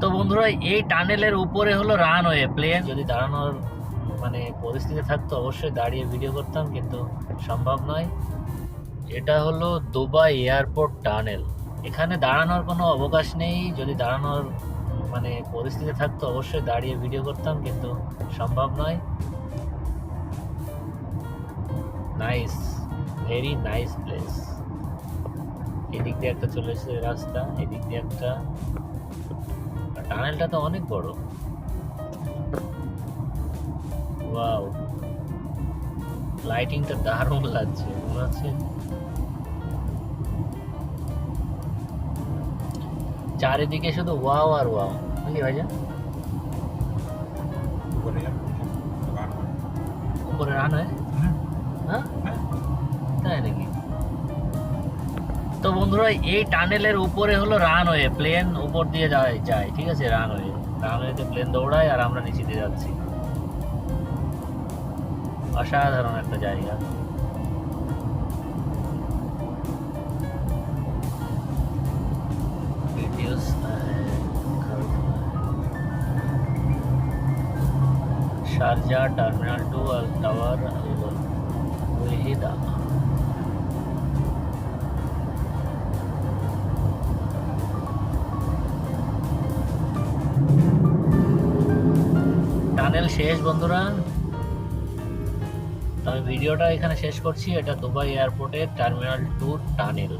তো বন্ধুরা, এই টানেলের উপরে হলো রানওয়ে। প্লেন যদি দাঁড়ানোর মানে পরিস্থিতি থাকতো, অবশ্যই দাঁড়িয়ে ভিডিও করতাম, কিন্তু সম্ভব নয়। এটা হলো দুবাই এয়ারপোর্ট টানেল। এখানে দাঁড়ানোর কোনো অবকাশ নেই। যদি দাঁড়ানোর মানে পরিস্থিতি থাকতো, অবশ্যই দাঁড়িয়ে ভিডিও করতাম, কিন্তু সম্ভব নয়। Nice, very nice place. এদিক দিয়ে একটা চলে এসেছে রাস্তা, এদিক দিয়ে একটা টানেলটা তো অনেক বড়। ওয়াও। লাইটিংটা দারুণ লাগছে মনে হচ্ছে। চারিদিকে শুধু ওয়াও আর ওয়াও। বুঝলি ভাইজান? উপরে রান হয়। হ্যাঁ? তাই নাকি? তো বন্ধুরা, এই টানেলের উপরে হলো রানওয়ে, প্লেন উপর দিয়ে যায় যায়, ঠিক আছে, রানওয়ে। রানওয়েতে প্লেন দৌড়ায় আর আমরা নিচে দিয়ে যাচ্ছি। অসাধারণ একটা জায়গা। Sharjah, terminal two, Al tower, Al tunnel শেষ বন্ধুরা। আমি ভিডিওটা এখানে শেষ করছি। এটা দুবাই এয়ারপোর্টের টার্মিনাল টু টানেল।